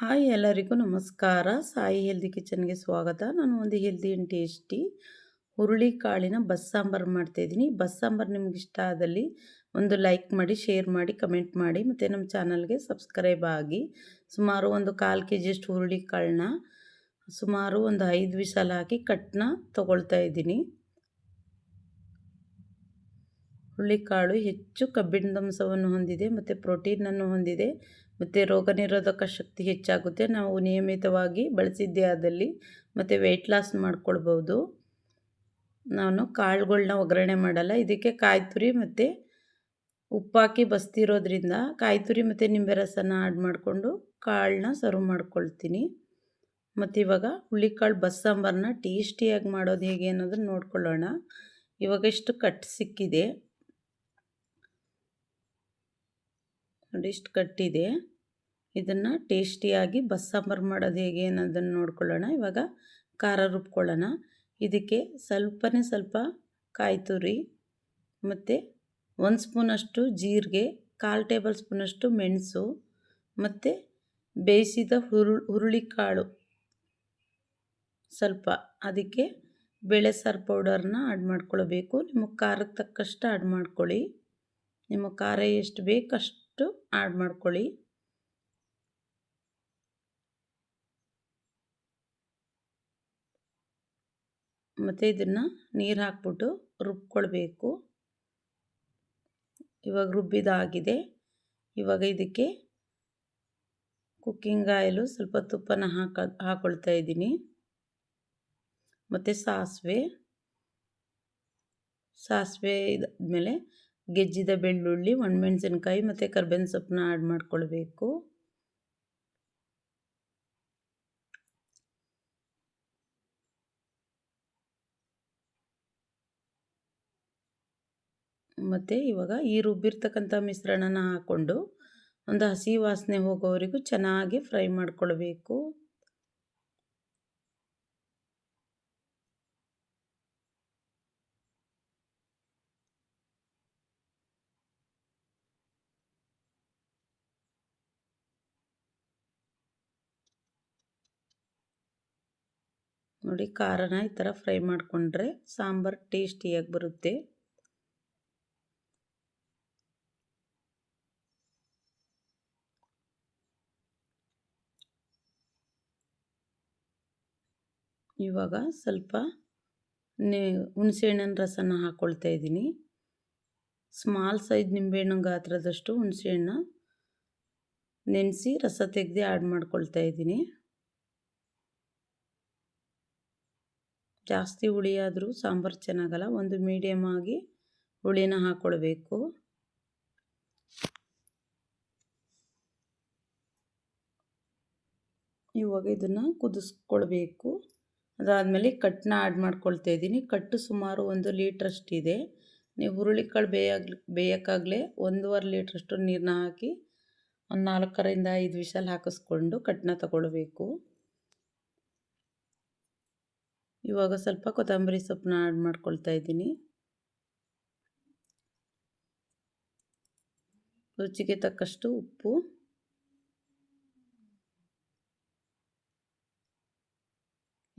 Hi ಎಲ್ಲರಿಗೂ ನಮಸ್ಕಾರ. Sai healthy ಕಿಚನ್ಗೆ ಸ್ವಾಗತ. ನಾನು ಒಂದು ಹೆಲ್ದಿ ಆ್ಯಂಡ್ ಟೇಸ್ಟಿ ಹುರುಳಿ ಕಾಳಿನ ಬಸ್ ಸಾಂಬಾರು ಮಾಡ್ತಾಯಿದ್ದೀನಿ. ಬಸ್ ಸಾಂಬಾರು ನಿಮ್ಗೆ ಇಷ್ಟ ಆದಲ್ಲಿ ಒಂದು ಲೈಕ್ ಮಾಡಿ, ಶೇರ್ ಮಾಡಿ, ಕಮೆಂಟ್ ಮಾಡಿ ಮತ್ತು ನಮ್ಮ ಚಾನಲ್ಗೆ ಸಬ್ಸ್ಕ್ರೈಬ್ ಆಗಿ ಸುಮಾರು ಒಂದು ಕಾಲು ಕೆ ಜಿಯಷ್ಟು ಹುರುಳಿ ಕಾಳನ್ನ ಸುಮಾರು ಒಂದು ಐದು ವಿಸಲ್ ಹಾಕಿ ಕಟ್ನ ತೊಗೊಳ್ತಾ ಇದ್ದೀನಿ ಹುರುಳಿಕಾಳು ಹೆಚ್ಚು ಕಬ್ಬಿಣದಂಶವನ್ನು ಹೊಂದಿದೆ ಮತ್ತು ಪ್ರೋಟೀನನ್ನು ಹೊಂದಿದೆ ಮತ್ತು ರೋಗ ನಿರೋಧಕ ಶಕ್ತಿ ಹೆಚ್ಚಾಗುತ್ತೆ. ನಾವು ನಿಯಮಿತವಾಗಿ ಬಳಸಿದ್ದೇ ಆದಲ್ಲಿ ಮತ್ತು ವೆಯ್ಟ್ ಲಾಸ್ ಮಾಡ್ಕೊಳ್ಬೋದು ನಾನು ಕಾಳುಗಳ್ನ ಒಗ್ಗರಣೆ ಮಾಡಲ್ಲ. ಇದಕ್ಕೆ ಕಾಯಿ ತುರಿ ಮತ್ತು ಉಪ್ಪಾಕಿ ಬಸ್ತಿರೋದ್ರಿಂದ ಕಾಯಿ ತುರಿ ಮತ್ತು ನಿಂಬೆ ರಸನ ಆ್ಯಡ್ ಮಾಡಿಕೊಂಡು ಕಾಳನ್ನ ಸರ್ವ್ ಮಾಡ್ಕೊಳ್ತೀನಿ. ಮತ್ತು ಇವಾಗ ಹುಳ್ಳಿಕಾಳು ಬಸ್ಸಾಂಬಾರನ್ನ ಟೇಸ್ಟಿಯಾಗಿ ಮಾಡೋದು ಹೇಗೆ ಅನ್ನೋದನ್ನು ನೋಡ್ಕೊಳ್ಳೋಣ. ಇವಾಗ ಇಷ್ಟು ಕಟ್ ಸಿಕ್ಕಿದೆ. ನೋಡಿ ಇಷ್ಟು ಕಟ್ಟಿದೆ. ಇದನ್ನು ಟೇಸ್ಟಿಯಾಗಿ ಬಸ್ಸಾಂಬಾರು ಮಾಡೋದು ಹೇಗೆ ಅನ್ನೋದನ್ನು ನೋಡ್ಕೊಳ್ಳೋಣ. ಇವಾಗ ಖಾರ ರುಬ್ಕೊಳ್ಳೋಣ. ಇದಕ್ಕೆ ಸ್ವಲ್ಪನೇ ಸ್ವಲ್ಪ ಕಾಯಿ ತುರಿ ಮತ್ತು ಒಂದು ಸ್ಪೂನಷ್ಟು ಜೀರಿಗೆ, ಕಾಲು ಟೇಬಲ್ ಸ್ಪೂನಷ್ಟು ಮೆಣಸು ಮತ್ತು ಬೇಯಿಸಿದ ಹುರು ಹುರುಳಿಕಾಳು ಸ್ವಲ್ಪ ಅದಕ್ಕೆ ಬೇಳೆ ಸಾರು ಪೌಡರ್ನ ಆ್ಯಡ್ ಮಾಡ್ಕೊಳ್ಬೇಕು. ನಿಮಗೆ ಖಾರಕ್ಕೆ ತಕ್ಕಷ್ಟು ಆ್ಯಡ್ ಮಾಡ್ಕೊಳ್ಳಿ. ನಿಮ್ಮ ಖಾರ ಎಷ್ಟು ಬೇಕಷ್ಟು ಆಡ್ ಮಾಡ್ಕೊಳ್ಳಿ. ಮತ್ತು ಇದನ್ನು ನೀರು ಹಾಕ್ಬಿಟ್ಟು ರುಬ್ಕೊಳ್ಬೇಕು. ಇವಾಗ ರುಬ್ಬಿದಾಗಿದೆ. ಇವಾಗ ಇದಕ್ಕೆ ಕುಕ್ಕಿಂಗ್ ಆಯಿಲು ಸ್ವಲ್ಪ ತುಪ್ಪನ ಹಾಕ, ಹಾಕೊಳ್ತಾ ಇದ್ದೀನಿ. ಮತ್ತು ಸಾಸಿವೆ. ಸಾಸಿವೆ ಇದಾದಮೇಲೆ ಗೆಜ್ಜಿದ ಬೆಳ್ಳುಳ್ಳಿ, ಒಣಮೆಣಸಿನ್ಕಾಯಿ ಮತ್ತು ಕರ್ಬೇವಿನ ಸೊಪ್ಪನ್ನ ಆ್ಯಡ್ ಮಾಡ್ಕೊಳ್ಬೇಕು. ಮತ್ತು ಇವಾಗ ಈ ರುಬ್ಬಿರ್ತಕ್ಕಂಥ ಮಿಶ್ರಣನ ಹಾಕ್ಕೊಂಡು ಒಂದು ಹಸಿ ವಾಸನೆ ಹೋಗೋವರೆಗೂ ಚೆನ್ನಾಗಿ ಫ್ರೈ ಮಾಡ್ಕೊಳ್ಬೇಕು. ನೋಡಿ ಖಾರನ ಈ ಥರ ಫ್ರೈ ಮಾಡಿಕೊಂಡ್ರೆ ಸಾಂಬಾರು ಟೇಸ್ಟಿಯಾಗಿ ಬರುತ್ತೆ. ಇವಾಗ ಸ್ವಲ್ಪ ನೆ ಹುಣಸೆಹಣ್ಣಿನ ರಸನ ಹಾಕ್ಕೊಳ್ತಾ ಇದ್ದೀನಿ. ಸ್ಮಾಲ್ ಸೈಜ್ ನಿಂಬೆಹಣ್ಣು ಗಾತ್ರದಷ್ಟು ಹುಣಸೆಹಣ್ಣು ನೆನೆಸಿ ರಸ ತೆಗೆದು ಆ್ಯಡ್ ಮಾಡ್ಕೊಳ್ತಾ ಇದ್ದೀನಿ. ಜಾಸ್ತಿ ಹುಳಿ ಆದರೂ ಸಾಂಬಾರು ಚೆನ್ನಾಗಲ್ಲ. ಒಂದು ಮೀಡಿಯಮ್ ಆಗಿ ಹುಳಿನ ಹಾಕ್ಕೊಳ್ಬೇಕು ಇವಾಗ ಇದನ್ನು ಕುದಿಸ್ಕೊಳ್ಬೇಕು. ಅದಾದಮೇಲೆ ಕಟ್ಟನ್ನ ಆ್ಯಡ್ ಮಾಡ್ಕೊಳ್ತಾ ಇದ್ದೀನಿ. ಕಟ್ಟು ಸುಮಾರು ಒಂದು ಲೀಟ್ರಷ್ಟಿದೆ ನೀವು ಹುರುಳಿಕಾಳು ಬೇಯಾಗ ಬೇಯೋಕ್ಕಾಗಲೇ ಒಂದೂವರೆ ಲೀಟ್ರಷ್ಟು ನೀರನ್ನ ಹಾಕಿ ಒಂದು ನಾಲ್ಕರಿಂದ ಐದು ವಿಷಲ್ ಹಾಕಿಸ್ಕೊಂಡು ಕಟ್ಟನ್ನ ತಗೊಳ್ಬೇಕು. ಇವಾಗ ಸ್ವಲ್ಪ ಕೊತ್ತಂಬರಿ ಸೊಪ್ಪನ್ನ ಆ್ಯಡ್ ಮಾಡ್ಕೊಳ್ತಾ ಇದ್ದೀನಿ. ರುಚಿಗೆ ತಕ್ಕಷ್ಟು ಉಪ್ಪು.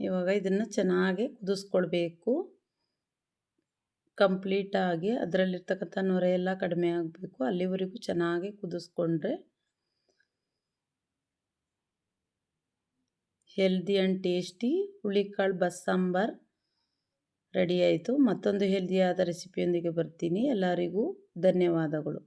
ಇವಾಗ ಇದನ್ನು ಚೆನ್ನಾಗಿ ಕುದಿಸ್ಕೊಳ್ಬೇಕು. ಕಂಪ್ಲೀಟಾಗಿ ಅದರಲ್ಲಿರ್ತಕ್ಕಂಥ ನೊರೆ ಎಲ್ಲ ಕಡಿಮೆ ಆಗಬೇಕು. ಅಲ್ಲಿವರೆಗೂ ಚೆನ್ನಾಗಿ ಕುದಿಸ್ಕೊಂಡ್ರೆ ಹೆಲ್ದಿ ಆ್ಯಂಡ್ ಟೇಸ್ಟಿ ಹುಳಿಕಾಳು ಬಸ್ಸಾಂಬಾರ್ ರೆಡಿ ಆಯಿತು. ಮತ್ತೊಂದು ಹೆಲ್ದಿಯಾದ ರೆಸಿಪಿಯೊಂದಿಗೆ ಬರ್ತೀನಿ. ಎಲ್ಲರಿಗೂ ಧನ್ಯವಾದಗಳು.